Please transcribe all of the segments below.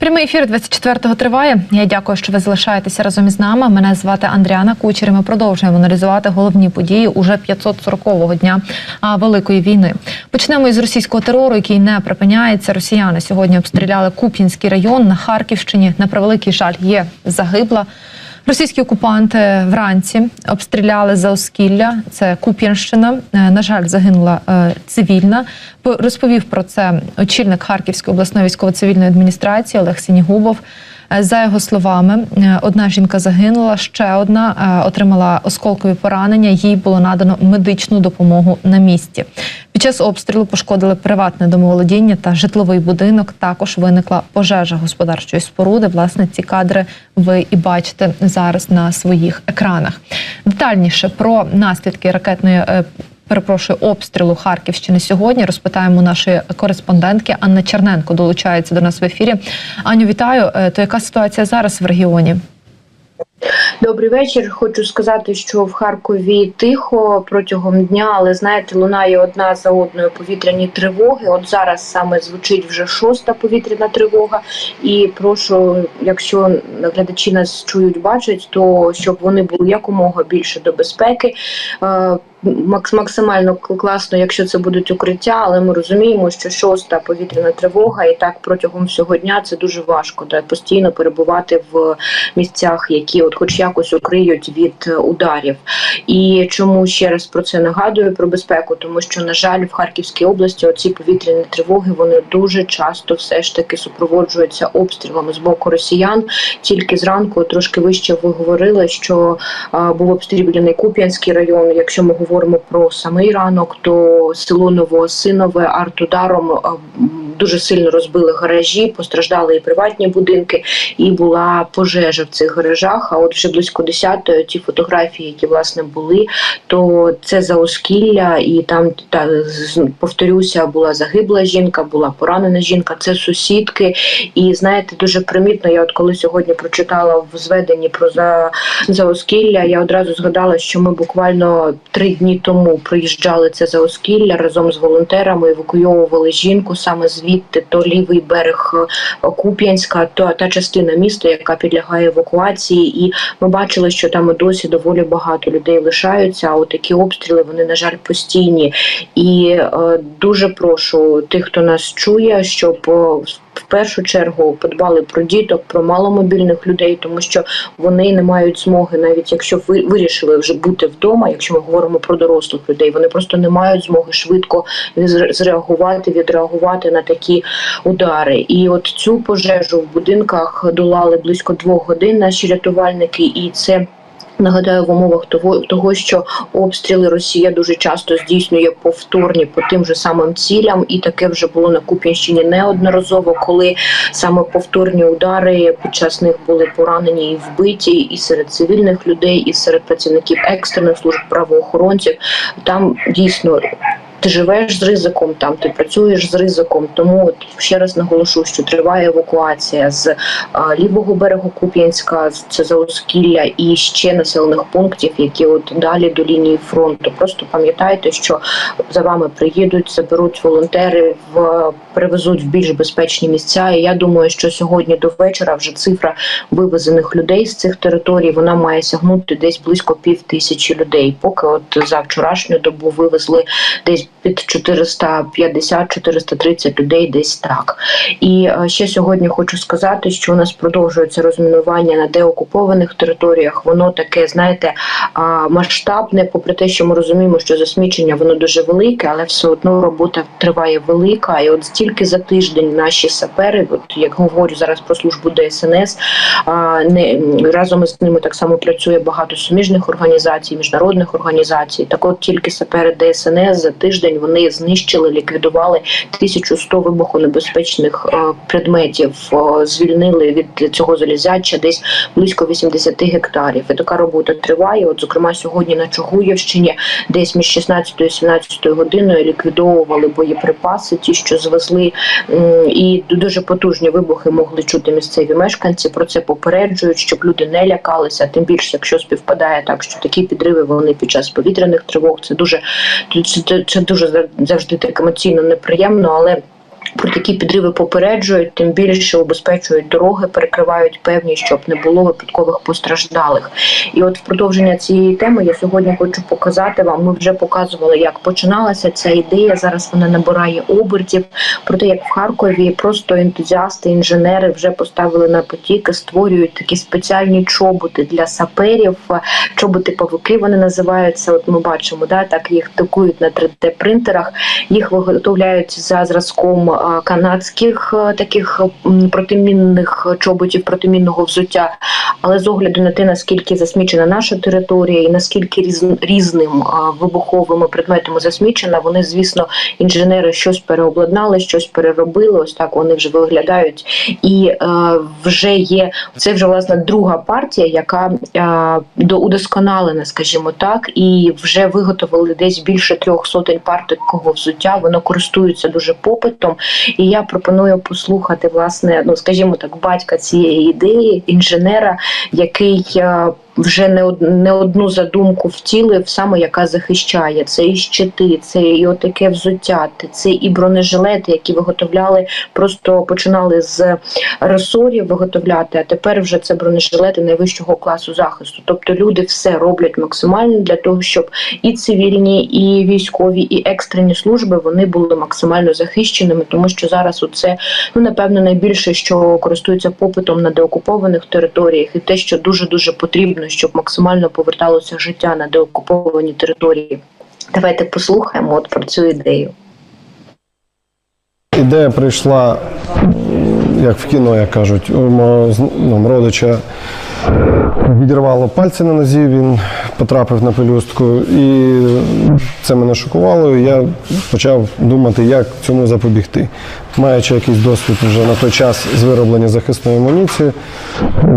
Прямий ефір 24-го триває. Я дякую, що ви залишаєтеся разом із нами. Мене звати Андріана Кучер. і Ми продовжуємо аналізувати головні події уже 540-го дня великої війни. Почнемо із російського терору, який не припиняється. Росіяни сьогодні обстріляли Куп'янський район на Харківщині. На превеликий жаль, є загибла. Російські окупанти вранці обстріляли за Оскілля, це Куп'янщина. Е, На жаль, загинула е, цивільна. Розповів про це очільник Харківської обласної військово-цивільної адміністрації Олег Сінігубов. Е, За його словами, е, одна жінка загинула, ще одна е, отримала осколкові поранення. Їй було надано медичну допомогу на місці. Під час обстрілу пошкодили приватне домоволодіння та житловий будинок. Також виникла пожежа господарчої споруди. Власне, ці кадри ви і бачите зараз на своїх екранах. Детальніше про наслідки ракетної. Перепрошую обстрілу Харківщини сьогодні. Розпитаємо нашої кореспондентки Анна Черненко. Долучається до нас в ефірі. Аню, вітаю. Е, То яка ситуація зараз в регіоні? Добрий вечір. Хочу сказати, що в Харкові тихо протягом дня, але знаєте, лунає одна за одною повітряні тривоги. От зараз саме звучить вже шоста повітряна тривога. І прошу, якщо глядачі нас чують, бачать, то щоб вони були якомога більше до безпеки. Е, Максимально класно, якщо це будуть укриття, але ми розуміємо, що шоста повітряна тривога, і так протягом всього дня це дуже важко да, постійно перебувати в місцях, які от хоч якось укриють від е, ударів. І чому ще раз про це нагадую про безпеку? Тому що, на жаль, в Харківській області оці повітряні тривоги вони дуже часто все ж таки супроводжуються обстрілами з боку росіян. Тільки зранку трошки вище ви говорили, що а, був обстріляний Куп'янський район. Якщо ми говоримо про самий ранок, то село Новоосинове артударом а, м, дуже сильно розбили гаражі, постраждали і приватні будинки, і була пожежа в цих гаражах. А от вже близько 10-ї ті фотографії, які власне були, то це за Оскілля, і там та повторюся, була загибла жінка, була поранена жінка. Це сусідки. І знаєте, дуже примітно. Я от коли сьогодні прочитала в зведенні про за, за Оскілля, я одразу згадала, що ми буквально три дні тому приїжджали це за Оскілля разом з волонтерами, евакуйовували жінку саме звідти, то лівий берег е, Куп'янська, то та частина міста, яка підлягає евакуації, і ми бачили, що там і досі доволі багато людей лишаються. А такі обстріли вони на жаль постійні. І е, дуже прошу тих, хто нас чує, щоб е, в першу чергу подбали про діток, про маломобільних людей, тому що вони не мають змоги, навіть якщо ви вирішили вже бути вдома, якщо ми говоримо про дорослих людей, вони просто не мають змоги швидко зреагувати, відреагувати на такі удари. І от цю пожежу в будинках долали близько двох годин наші рятувальники, і це. Нагадаю, в умовах того, того, що обстріли Росія дуже часто здійснює повторні по тим же самим цілям, і таке вже було на Куп'янщині неодноразово, коли саме повторні удари під час них були поранені і вбиті, і серед цивільних людей, і серед працівників екстрених служб правоохоронців. Там дійсно ти живеш з ризиком, там ти працюєш з ризиком. Тому от ще раз наголошу, що триває евакуація з а, лівого берегу Куп'янська, це Заоскілля і ще населених пунктів, які от далі до лінії фронту. Просто пам'ятайте, що за вами приїдуть, заберуть волонтери, в привезуть в більш безпечні місця. І я думаю, що сьогодні до вечора вже цифра вивезених людей з цих територій вона має сягнути десь близько пів тисячі людей. Поки от за вчорашню добу вивезли десь під 450-430 людей, десь так. І е, ще сьогодні хочу сказати, що у нас продовжується розмінування на деокупованих територіях. Воно таке, знаєте, масштабне, попри те, що ми розуміємо, що засмічення воно дуже велике, але все одно робота триває велика. І от стільки за тиждень наші сапери, от як говорю зараз про службу ДСНС, не разом із ними так само працює багато суміжних організацій, міжнародних організацій. Так, от тільки сапери ДСНС за тиждень вони знищили, ліквідували 1100 вибухонебезпечних е, предметів, е, звільнили від цього залізяча десь близько 80 гектарів. І така робота триває. От, зокрема, сьогодні на Чугуївщині, десь між 16 і 17 годиною ліквідовували боєприпаси, ті, що звезли, і дуже потужні вибухи могли чути місцеві мешканці. Про це попереджують, щоб люди не лякалися. Тим більше, якщо співпадає так, що такі підриви вони під час повітряних тривог. Це дуже це, це дуже завжди так емоційно неприємно, але Про такі підриви попереджують, тим більше убезпечують дороги, перекривають певні, щоб не було випадкових постраждалих. І от в продовження цієї теми я сьогодні хочу показати вам. Ми вже показували, як починалася ця ідея. Зараз вона набирає обертів. Про те, як в Харкові просто ентузіасти, інженери вже поставили на потік, створюють такі спеціальні чоботи для саперів. Чоботи павуки вони називаються. От ми бачимо, да так їх друкують на 3D принтерах. Їх виготовляють за зразком канадських таких протимінних чоботів, протимінного взуття. Але з огляду на те, наскільки засмічена наша територія, і наскільки різ, різним вибуховими предметами засмічена, вони, звісно, інженери щось переобладнали, щось переробили. Ось так вони вже виглядають. І е, вже є це вже власне друга партія, яка е, до удосконалена, скажімо так, і вже виготовили десь більше трьох сотень пар такого взуття. Воно користується дуже попитом. І я пропоную послухати власне, ну скажімо так, батька цієї ідеї, інженера, який. Вже не не одну задумку втілив, саме яка захищає це і щити, це і отаке взуття, це і бронежилети, які виготовляли, просто починали з ресорів виготовляти, а тепер вже це бронежилети найвищого класу захисту. Тобто люди все роблять максимально для того, щоб і цивільні, і військові, і екстрені служби вони були максимально захищеними, тому що зараз це ну напевно найбільше, що користується попитом на деокупованих територіях, і те, що дуже дуже потрібно, щоб максимально поверталося життя на деокуповані території. Давайте послухаємо от про цю ідею. Ідея прийшла, як в кіно, як кажуть, у мого ну, родича відірвало пальці на нозі, він потрапив на пелюстку, і це мене шокувало. і Я почав думати, як цьому запобігти. Маючи якийсь досвід вже на той час з вироблення захисної амуніції,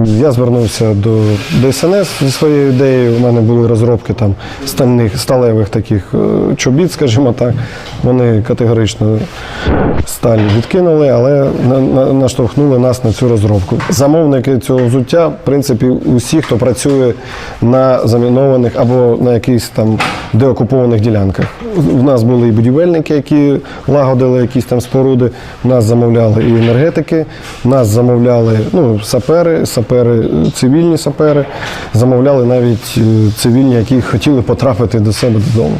я звернувся до ДСНС зі своєю ідеєю. У мене були розробки там стальних сталевих таких е, чобіт, скажімо так. Вони категорично сталь відкинули, але на- на- наштовхнули нас на цю розробку. Замовники цього взуття, в принципі, усі, хто працює на замінованих або на якихось там деокупованих ділянках. У нас були і будівельники, які лагодили якісь там споруди. У Нас замовляли і енергетики, нас замовляли ну, сапери, сапери, цивільні сапери, замовляли навіть е, цивільні, які хотіли потрапити до себе додому.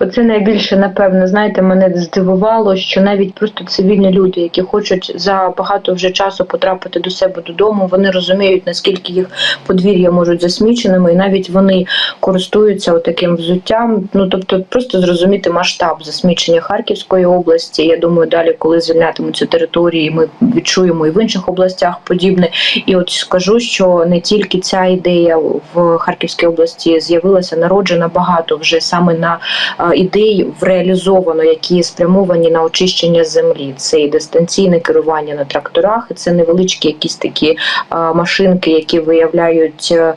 Оце найбільше, напевно, знаєте, мене здивувало, що навіть просто цивільні люди, які хочуть за багато вже часу потрапити до себе додому, вони розуміють, наскільки їх подвір'я можуть засміченими, і навіть вони користуються таким взуттям. Ну тобто, просто зрозуміти масштаб засмічення Харківської області. Я думаю, далі, коли звільнятимуться території, ми відчуємо і в інших областях подібне. І от скажу, що не тільки ця ідея в Харківській області з'явилася, народжена багато вже саме на е, ідей реалізовано, які спрямовані на очищення землі. Це і дистанційне керування на тракторах, і це невеличкі якісь такі е, машинки, які виявляють е,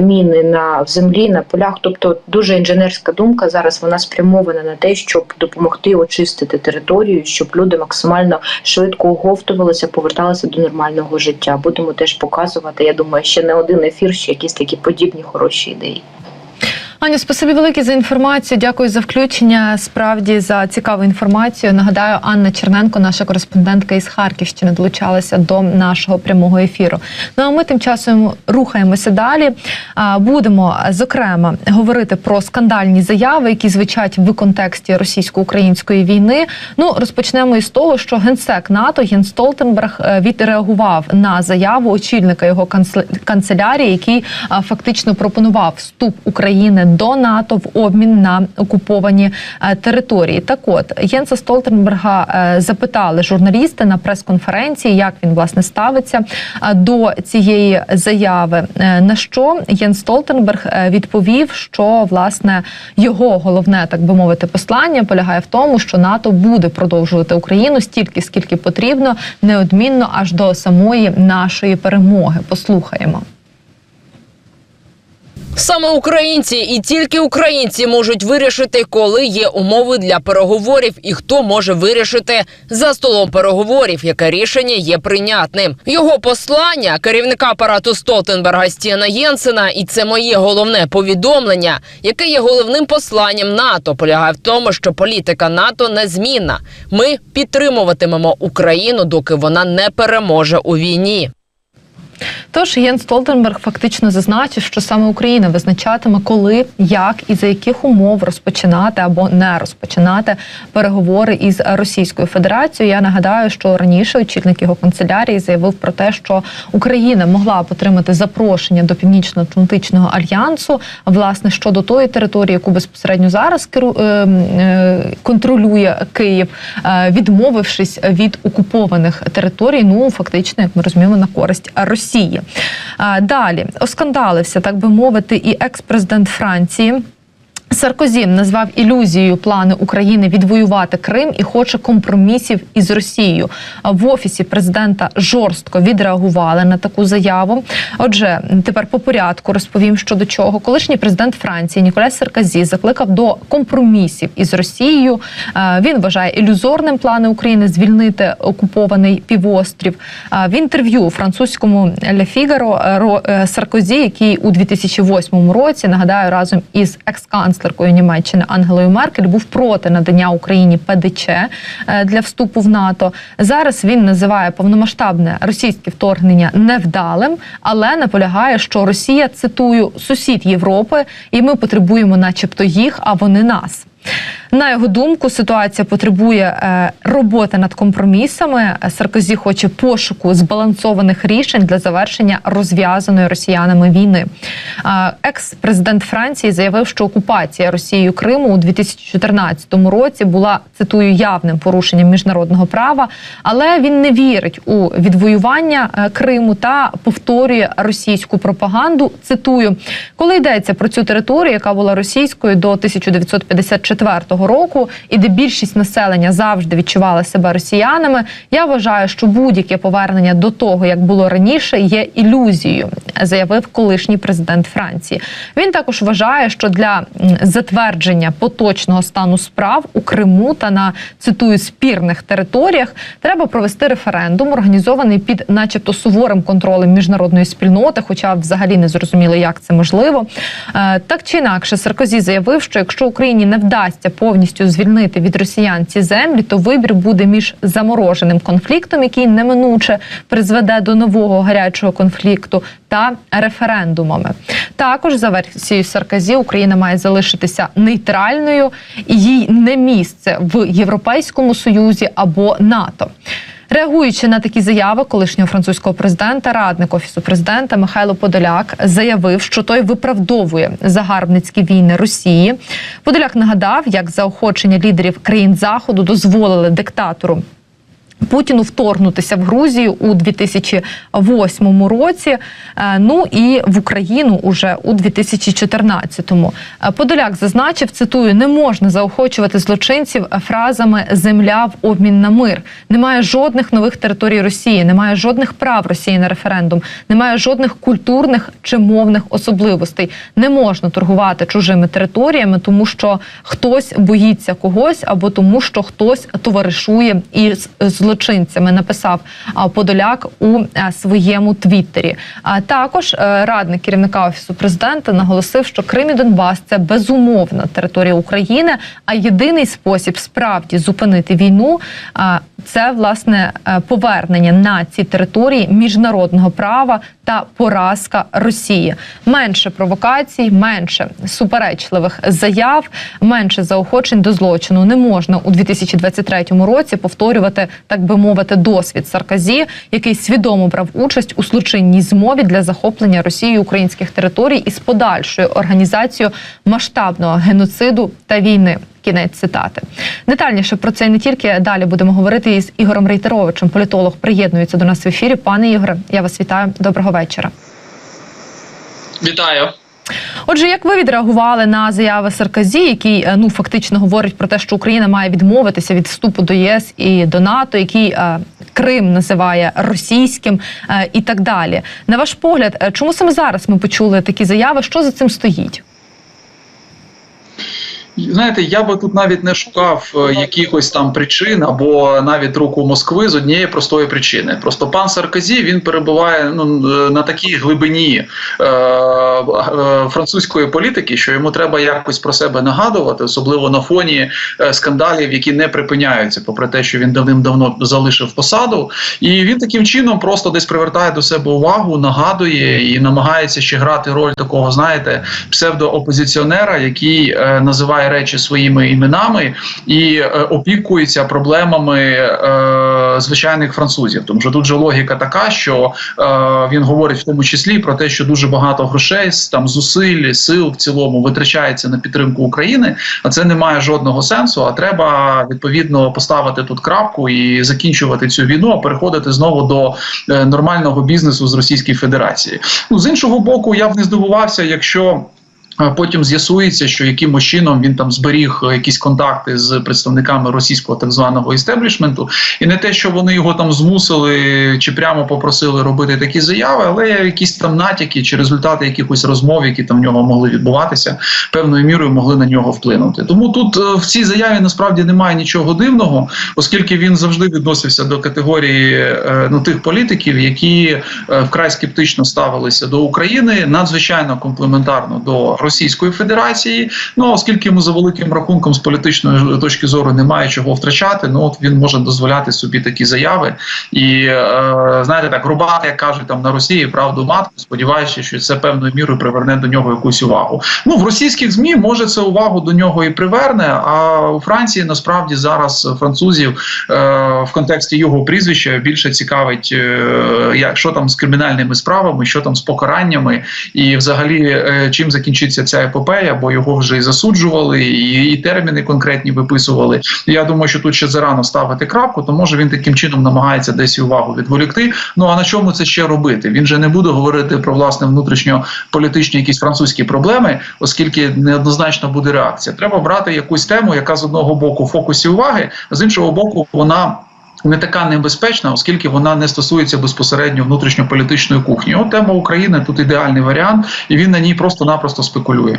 міни на в землі, на полях. Тобто дуже інженерська думка зараз вона спрямована на те, щоб допомогти очистити територію, щоб люди максимально швидко оговтувалися, поверталися до нормального життя. Будемо теж показувати. Я думаю, ще не один ефір, ще якісь такі подібні хороші ідеї. Аня, спасибі велике за інформацію. Дякую за включення. Справді за цікаву інформацію. Нагадаю, Анна Черненко, наша кореспондентка із Харківщини, долучалася до нашого прямого ефіру. Ну а ми тим часом рухаємося далі. Будемо зокрема говорити про скандальні заяви, які звучать в контексті російсько-української війни. Ну розпочнемо із того, що генсек НАТО Єн Столтенберг е, відреагував на заяву очільника його канцел- канцелярії, який фактично пропонував вступ України до НАТО в обмін на окуповані е, території. Так от Єнса Столтенберга е, запитали журналісти на прес-конференції, як він власне ставиться е, до цієї заяви. На що Єн Столтенберг відповів, що власне його головне, так би мовити, послання полягає в тому, що НАТО буде продовжувати Україну стільки, скільки потрібно, неодмінно аж до самої нашої перемоги. Послухаємо. Саме українці і тільки українці можуть вирішити, коли є умови для переговорів, і хто може вирішити за столом переговорів, яке рішення є прийнятним. Його послання керівника апарату Столтенберга Стіна Єнсена, і це моє головне повідомлення, яке є головним посланням НАТО, полягає в тому, що політика НАТО незмінна. Ми підтримуватимемо Україну, доки вона не переможе у війні. Тож Єн Столтенберг фактично зазначив, що саме Україна визначатиме, коли, як і за яких умов розпочинати або не розпочинати переговори із Російською Федерацією. Я нагадаю, що раніше очільник його канцелярії заявив про те, що Україна могла б отримати запрошення до Північно-Атлантичного альянсу, власне щодо тої території, яку безпосередньо зараз керу... е, е, контролює Київ, е, відмовившись від окупованих територій, ну фактично, як ми розуміємо, на користь Росії. А, Далі оскандалився, так би мовити, і екс-президент Франції. Саркозі назвав ілюзією плани України відвоювати Крим і хоче компромісів із Росією. В офісі президента жорстко відреагували на таку заяву. Отже, тепер по порядку розповім щодо чого. Колишній президент Франції Ніколя Саркозі закликав до компромісів із Росією. Він вважає ілюзорним плани України звільнити окупований півострів. В інтерв'ю французькому Ле Фігаро е, Саркозі, який у 2008 році нагадаю разом із екс-канцлеркою Німеччини Ангелою Меркель був проти надання Україні ПДЧ е, для вступу в НАТО. Зараз він називає повномасштабне російське вторгнення невдалим, але наполягає, що Росія цитую сусід Європи, і ми потребуємо, начебто, їх, а вони нас. На його думку, ситуація потребує е, роботи над компромісами. Саркозі хоче пошуку збалансованих рішень для завершення розв'язаної росіянами війни. Е, Екс-президент Франції заявив, що окупація Росією Криму у 2014 році була цитую явним порушенням міжнародного права, але він не вірить у відвоювання е, Криму та повторює російську пропаганду. Цитую, коли йдеться про цю територію, яка була російською до 1954 року, і де більшість населення завжди відчувала себе росіянами. Я вважаю, що будь-яке повернення до того, як було раніше, є ілюзією, заявив колишній президент Франції. Він також вважає, що для затвердження поточного стану справ у Криму та на цитую спірних територіях треба провести референдум, організований під, начебто, суворим контролем міжнародної спільноти, хоча взагалі не зрозуміло, як це можливо. Е, Так чи інакше, Саркозі заявив, що якщо Україні не вдасться повністю звільнити від росіян ці землі, то вибір буде між замороженим конфліктом, який неминуче призведе до нового гарячого конфлікту, та референдумами. Також за версією Сарказі Україна має залишитися нейтральною і їй не місце в Європейському Союзі або НАТО. Реагуючи на такі заяви колишнього французького президента, радник офісу президента Михайло Подоляк заявив, що той виправдовує загарбницькі війни Росії. Подоляк нагадав, як заохочення лідерів країн заходу дозволили диктатору. Путіну вторгнутися в Грузію у 2008 році. е, Ну і в Україну уже у 2014-му. Е, Подоляк зазначив, цитую: не можна заохочувати злочинців фразами Земля в обмін на мир. Немає жодних нових територій Росії, немає жодних прав Росії на референдум, немає жодних культурних чи мовних особливостей. Не можна торгувати чужими територіями, тому що хтось боїться когось, або тому, що хтось товаришує із злочинцями. Написав Подоляк у е, своєму твіттері. А також е, радник керівника офісу президента наголосив, що Крим і Донбас це безумовна територія України. А єдиний спосіб справді зупинити війну це власне е, повернення на ці території міжнародного права та поразка Росії. Менше провокацій, менше суперечливих заяв, менше заохочень до злочину. Не можна у 2023 році повторювати, так би мовити, досвід Сарказі, який свідомо брав участь у злочинній змові для захоплення Росією українських територій із подальшою організацією масштабного геноциду та війни. Кінець цитати. Детальніше про це не тільки далі будемо говорити із Ігорем Рейтеровичем. Політолог приєднується до нас в ефірі. Пане Ігоре, я вас вітаю. Доброго вечора. Вітаю. Отже, як ви відреагували на заяви Сарказі, який е, ну фактично говорить про те, що Україна має відмовитися від вступу до ЄС і до НАТО, який е, Крим називає російським е, і так далі. На ваш погляд, е, чому саме зараз ми почули такі заяви? Що за цим стоїть? Знаєте, я би тут навіть не шукав е, якихось там причин або навіть руку Москви з однієї простої причини. Просто пан Саркозі він перебуває ну е, на такій глибині е, е, французької політики, що йому треба якось про себе нагадувати, особливо на фоні е, скандалів, які не припиняються, попри те, що він давним-давно залишив посаду, і він таким чином просто десь привертає до себе увагу, нагадує і намагається ще грати роль такого, знаєте, псевдоопозиціонера, який е, називає речі своїми іменами і е, опікується проблемами е, звичайних французів. Тому що тут же логіка така, що е, він говорить в тому числі про те, що дуже багато грошей там зусиль, сил в цілому витрачається на підтримку України, а це не має жодного сенсу. А треба відповідно поставити тут крапку і закінчувати цю війну, а переходити знову до е, нормального бізнесу з Російської Федерації. Ну з іншого боку, я б не здивувався, якщо. Потім з'ясується, що якимось чином він там зберіг е, якісь контакти з представниками російського так званого істеблішменту, і не те, що вони його там змусили чи прямо попросили робити такі заяви, але якісь там натяки чи результати якихось розмов, які там в нього могли відбуватися, певною мірою могли на нього вплинути. Тому тут е, в цій заяві насправді немає нічого дивного, оскільки він завжди відносився до категорії е, ну тих політиків, які вкрай скептично ставилися до України, надзвичайно комплементарно до Російської Федерації. Ну оскільки йому за великим рахунком з політичної точки зору немає чого втрачати, ну от він може дозволяти собі такі заяви і е, знаєте, так рубати, як кажуть там на Росії, правду матку, сподіваючись, що це певною мірою приверне до нього якусь увагу. Ну в російських змі може це увагу до нього і приверне. А у Франції насправді зараз французів е, в контексті його прізвища більше цікавить, е, що там з кримінальними справами, що там з покараннями, і взагалі е, чим закінчиться ця епопея, бо його вже і засуджували, і, і терміни конкретні виписували. Я думаю, що тут ще зарано ставити крапку, то може він таким чином намагається десь увагу відволікти. Ну а на чому це ще робити? Він же не буде говорити про власне внутрішньополітичні якісь французькі проблеми, оскільки неоднозначно буде реакція. Треба брати якусь тему, яка з одного боку в фокусі уваги, а з іншого боку, вона. Не така небезпечна, оскільки вона не стосується безпосередньо внутрішньополітичної кухні. От тема України тут ідеальний варіант, і він на ній просто-напросто спекулює.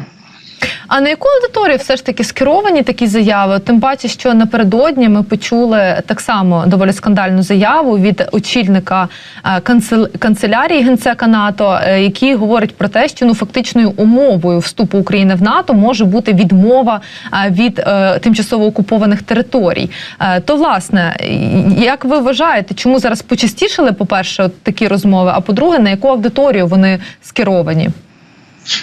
А на яку аудиторію все ж таки скеровані такі заяви? Тим паче, що напередодні ми почули так само доволі скандальну заяву від очільника е, канцел- канцелярії генсека НАТО, е, який говорить про те, що ну фактичною умовою вступу України в НАТО може бути відмова е, від тимчасово окупованих територій. То власне, як ви вважаєте, чому зараз почастішили, по-перше, такі розмови? А по-друге, на яку аудиторію вони скеровані?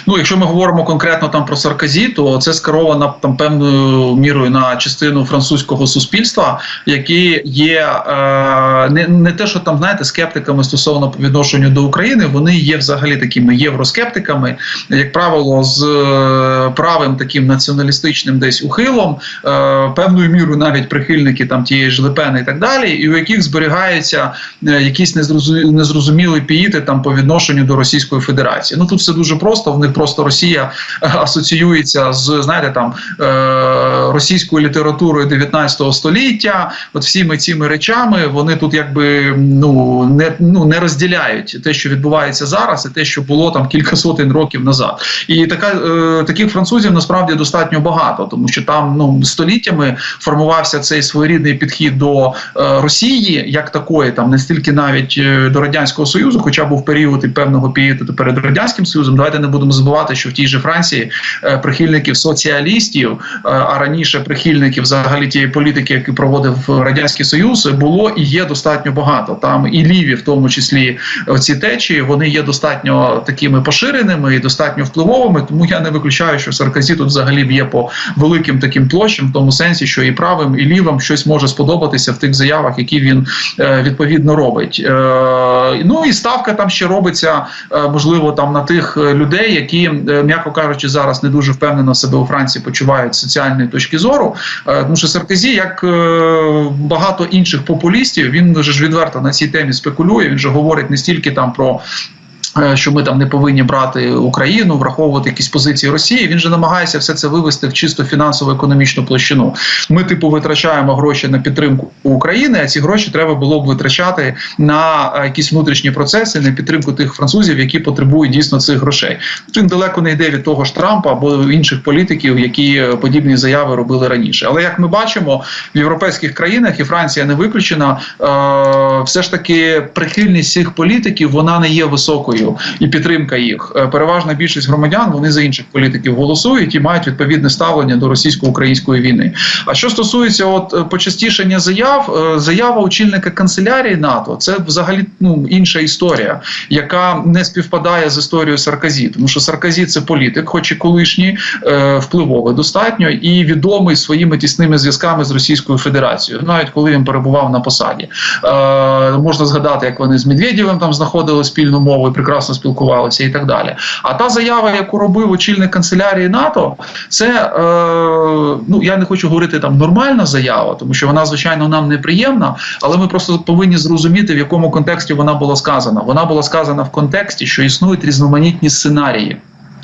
Ну, якщо ми говоримо конкретно там про Сарказі, то це скеровано там певною мірою на частину французького суспільства, які є е, не, не те, що там знаєте, скептиками стосовно по до України, вони є взагалі такими євроскептиками, як правило, з е, правим таким націоналістичним десь ухилом, е, певною мірою навіть прихильники там тієї ж Лепени і так далі, і у яких зберігаються е, якісь незрозу- незрозумілі піїти там по відношенню до Російської Федерації. Ну тут все дуже просто. В них просто Росія е, асоціюється з знаєте там е, російською літературою 19 століття. От всіми цими речами вони тут якби ну не ну не розділяють те, що відбувається зараз, і те, що було там кілька сотень років назад. І така е, таких французів насправді достатньо багато, тому що там ну століттями формувався цей своєрідний підхід до Росії як такої, там не стільки навіть до радянського союзу, хоча був період і певного періоду перед радянським союзом. Давайте не будемо забувати, що в тій же Франції е, прихильників соціалістів, е, а раніше прихильників взагалі тієї політики, яку проводив радянський союз, було і є достатньо багато. Там і ліві, в тому числі ці течії, вони є достатньо такими поширеними і достатньо впливовими. Тому я не виключаю, що Сарказі тут взагалі б'є по великим таким площам, в тому сенсі, що і правим, і лівим щось може сподобатися в тих заявах, які він е, відповідно робить. Ну і ставка там ще робиться, можливо, там на тих е, які, е, м'яко кажучи, зараз не дуже впевнено себе у Франції почувають з соціальної точки зору. Е, тому що Сарказі, як е, багато інших популістів, він же ж відверто на цій темі спекулює. Він же говорить не стільки там про. Е, Що ми там не повинні брати Україну, враховувати якісь позиції Росії. Він же намагається все це вивести в чисто фінансово-економічну площину. Ми, типу, витрачаємо гроші на підтримку України, а ці гроші треба було б витрачати на е, якісь внутрішні процеси, на підтримку тих французів, які потребують дійсно цих грошей. Він далеко не йде від того ж Трампа або інших політиків, які е, подібні заяви робили раніше. Але як ми бачимо, в європейських країнах і Франція не виключена, все ж таки прихильність цих політиків вона не є високою, і підтримка їх. Е, Переважна більшість громадян вони за інших політиків голосують і мають відповідне ставлення до російсько-української війни. А що стосується от е, почастішення заяв, е, заява очільника канцелярії НАТО це взагалі ну інша історія, яка не співпадає з історією Сарказі, тому що Сарказі це політик, хоч і колишній, впливовий достатньо і відомий своїми тісними зв'язками з Російською Федерацією, навіть коли він перебував на посаді. Можна згадати, як вони з Медведєвим там знаходили спільну мову і прекрасно спілкувалися, і так далі. А та заява, яку робив очільник канцелярії НАТО, це е, ну я не хочу говорити там нормальна заява, тому що вона звичайно нам неприємна, але ми просто повинні зрозуміти, в якому контексті вона була сказана. Вона була сказана в контексті, що існують різноманітні сценарії.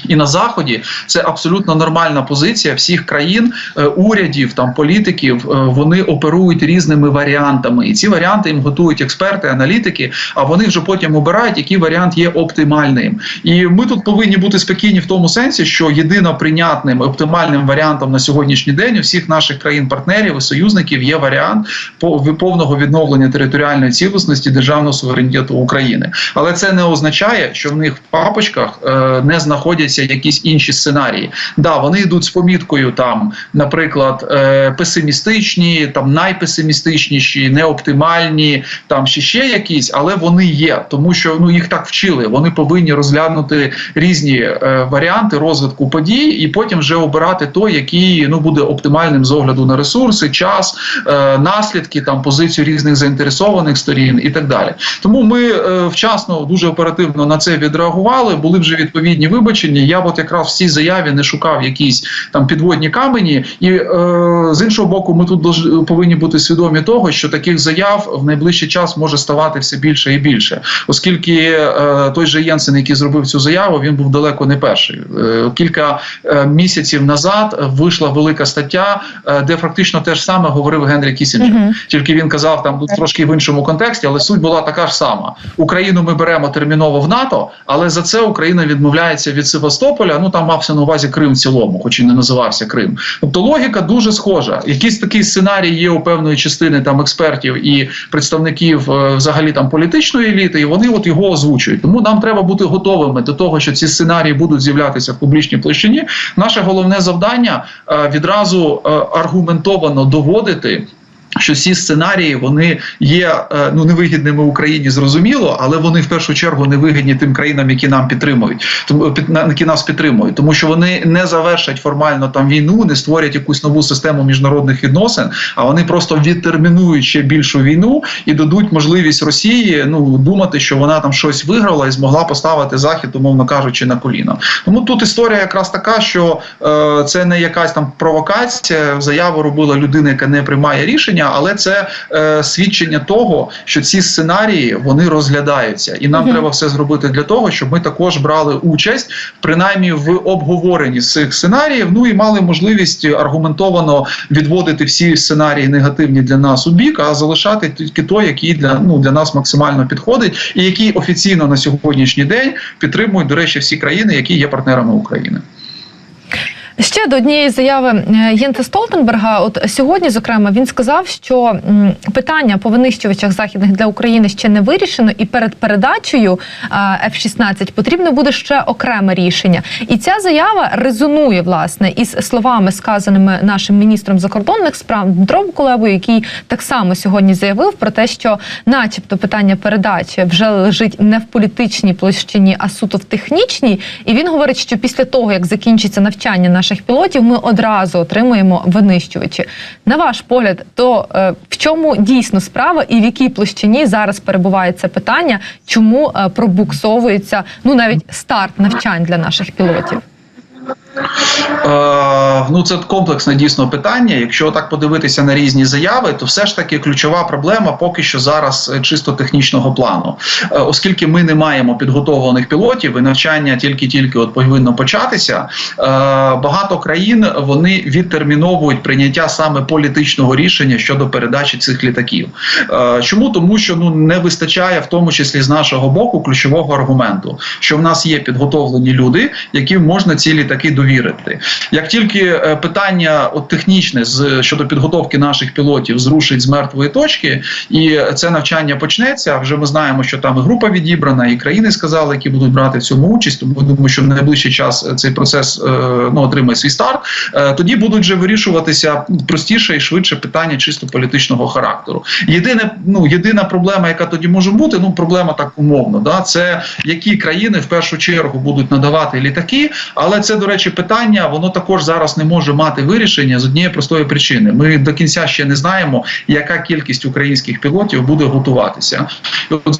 І на заході це абсолютно нормальна позиція всіх країн, е, урядів там політиків. е, Вони оперують різними варіантами, і ці варіанти їм готують експерти, аналітики. А вони вже потім обирають, який варіант є оптимальним. І ми тут повинні бути спокійні в тому сенсі, що єдино прийнятним оптимальним варіантом на сьогоднішній день у всіх наших країн-партнерів і союзників є варіант по- повного відновлення територіальної цілісності державного суверенітету України. Але це не означає, що в них в папочках е, не знаходяться якісь інші сценарії. Да, вони йдуть з поміткою там, наприклад, е, песимістичні, там найпесимістичніші, неоптимальні, там ще ще якісь, але вони є, тому що ну їх так вчили. Вони повинні розглянути різні е, варіанти розвитку подій і потім вже обирати той, який ну буде оптимальним з огляду на ресурси, час, е, наслідки, там позицію різних заінтересованих сторін і так далі. Тому ми е, вчасно дуже оперативно на це відреагували. Були вже відповідні вибачення. Я от якраз в цій заяві не шукав якісь там підводні камені, і е, з іншого боку, ми тут повинні бути свідомі того, що таких заяв в найближчий час може ставати все більше і більше, оскільки е, той же Єнсен, який зробив цю заяву, він був далеко не перший. Е, кілька е, місяців назад вийшла велика стаття, е, де фактично те ж саме говорив Генрі Кісінджер. Мгм. Тільки він казав там тут трошки в іншому контексті, але суть була така ж сама: Україну ми беремо терміново в НАТО, але за це Україна відмовляється від Севастополя. Ну там мався на увазі Крим в цілому, хоч і не називався Крим. Тобто логіка дуже схожа. Якийсь такий сценарій є у певної частини там експертів і представників е, взагалі там політичної еліти, і вони от його озвучують. Тому нам треба бути готовими до того, що ці сценарії будуть з'являтися в публічній площині. Наше головне завдання е, відразу е, аргументовано доводити. Що ці сценарії вони є е, ну невигідними Україні, зрозуміло, але вони в першу чергу невигідні тим країнам, які нам підтримують, тому які нас підтримують, тому що вони не завершать формально там війну, не створять якусь нову систему міжнародних відносин, а вони просто відтермінують ще більшу війну і дадуть можливість Росії ну думати, що вона там щось виграла і змогла поставити захід, умовно кажучи, на коліна. Тому тут історія якраз така, що е, це не якась там провокація. Заяву робила людина, яка не приймає рішення, але це е, свідчення того, що ці сценарії вони розглядаються, і нам Мгм. треба все зробити для того, щоб ми також брали участь, принаймні в обговоренні цих сценаріїв. Ну і мали можливість аргументовано відводити всі сценарії негативні для нас у бік, а залишати тільки той, який для ну для нас максимально підходить, і який офіційно на сьогоднішній день підтримують, до речі, всі країни, які є партнерами України. Ще до однієї заяви е, Єнта Столтенберга. От сьогодні, зокрема, він сказав, що питання по винищувачах західних для України ще не вирішено, і перед передачею е, F-16 потрібно буде ще окреме рішення. І ця заява резонує власне із словами, сказаними нашим міністром закордонних справ Дмитром Кулебою, який так само сьогодні заявив про те, що, начебто, питання передачі вже лежить не в політичній площині, а суто в технічній. І він говорить, що після того, як закінчиться навчання наших пілотів, ми одразу отримуємо винищувачі. На ваш погляд, то е, в чому дійсно справа і в якій площині зараз перебуває це питання, чому е, пробуксовується ну навіть старт навчань для наших пілотів? Е, ну, це комплексне дійсно питання. Якщо так подивитися на різні заяви, то все ж таки ключова проблема поки що зараз е, чисто технічного плану, Е, оскільки ми не маємо підготовлених пілотів, і навчання тільки-тільки от повинно початися. Багато країн вони відтерміновують прийняття саме політичного рішення щодо передачі цих літаків. Чому тому, що ну не вистачає в тому числі з нашого боку ключового аргументу, що в нас є підготовлені люди, яким можна ці літаки довірити. Як тільки е, питання от, технічне з щодо підготовки наших пілотів зрушить з мертвої точки, і це навчання почнеться. Вже ми знаємо, що там і група відібрана, і країни сказали, які будуть брати в цьому участь. Тому думаю, що в найближчий час цей процес е, ну отримає свій старт. Е, Тоді будуть вже вирішуватися простіше і швидше питання чисто політичного характеру. Єдине, ну єдина проблема, яка тоді може бути, ну проблема так умовно, да це які країни в першу чергу будуть надавати літаки. Але це, до речі, питання воно також зараз не може мати вирішення з однієї простої причини. Ми до кінця ще не знаємо, яка кількість українських пілотів буде готуватися.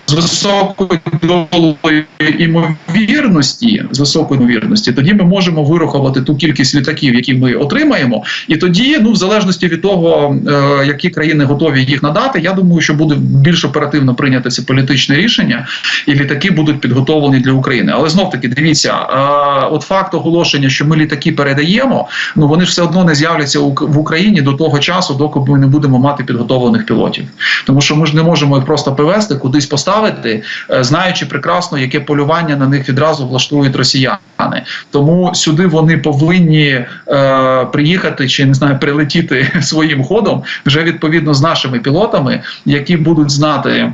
З високою долею імовірності, з високою ймовірності, тоді ми можемо вирахувати ту кількість літаків, які ми отримаємо, і тоді, ну в залежності від того, е, які країни готові їх надати, я думаю, що буде більш оперативно прийняти це політичне рішення, і літаки будуть підготовлені для України. Але знов таки дивіться, е, от факт оголошення, що ми літаки передаємо, ну вони ж все одно не з'являться в Україні до того часу, доки ми не будемо мати підготовлених пілотів. Тому що ми ж не можемо їх просто привезти, кудись поставити, е, знаючи прекрасно, яке полювання на них відразу влаштують росіяни. Тому сюди вони повинні е, приїхати чи не знаю, прилетіти своїм ходом вже відповідно з нашими пілотами, які будуть знати.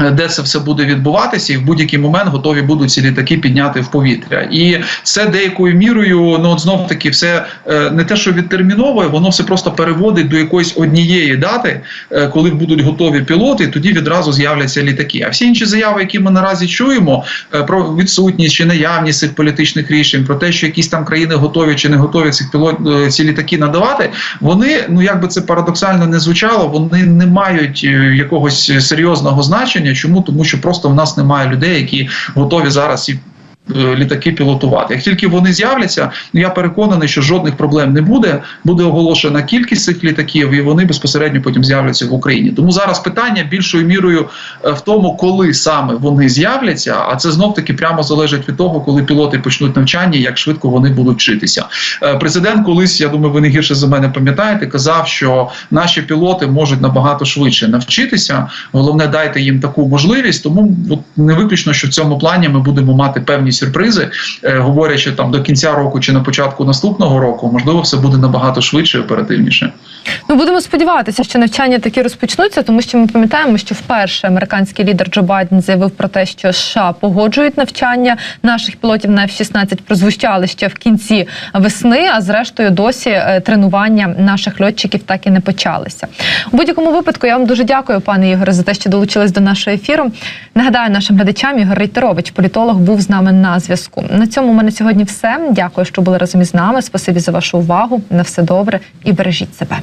Е, Де це все буде відбуватися, і в будь-який момент готові будуть ці літаки підняти в повітря, і це деякою мірою, ну от знов таки, все е, не те, що відтерміновує, воно все просто переводить до якоїсь однієї дати, е, коли будуть готові пілоти, тоді відразу з'являться літаки. А всі інші заяви, які ми наразі чуємо, про відсутність чи наявність цих політичних рішень, про те, що якісь там країни готові чи не готові цих пілот ці літаки надавати, вони ну як би це парадоксально не звучало, вони не мають якогось серйозного значення. Чому? Тому, що просто в нас немає людей, які готові зараз і літаки пілотувати. Як тільки вони з'являться, я переконаний, що жодних проблем не буде. Буде оголошена кількість цих літаків, і вони безпосередньо потім з'являться в Україні. Тому зараз питання більшою мірою е, в тому, коли саме вони з'являться, а це знов таки прямо залежить від того, коли пілоти почнуть навчання, як швидко вони будуть вчитися. Е, Президент колись, я думаю, ви не гірше за мене пам'ятаєте, казав, що наші пілоти можуть набагато швидше навчитися. Головне, дайте їм таку можливість. Тому от, не виключно, що в цьому плані ми будемо мати певні сюрпризи, е, говорячи там до кінця року чи на початку наступного року, можливо, все буде набагато швидше і оперативніше. Ну будемо сподіватися, що навчання таки розпочнуться, тому що ми пам'ятаємо, що вперше американський лідер Джо Байден заявив про те, що США погоджують навчання наших пілотів на F-16, прозвучали ще в кінці весни. А зрештою, досі е, тренування наших льотчиків так і не почалися. У будь-якому випадку я вам дуже дякую, пане Ігоре, за те, що долучились до нашого ефіру. Нагадаю нашим глядачам, Ігор Рейтерович, політолог, був з нами на зв'язку. На цьому у мене сьогодні все. Дякую, що були разом із нами. Спасибі за вашу увагу. На все добре і бережіть себе.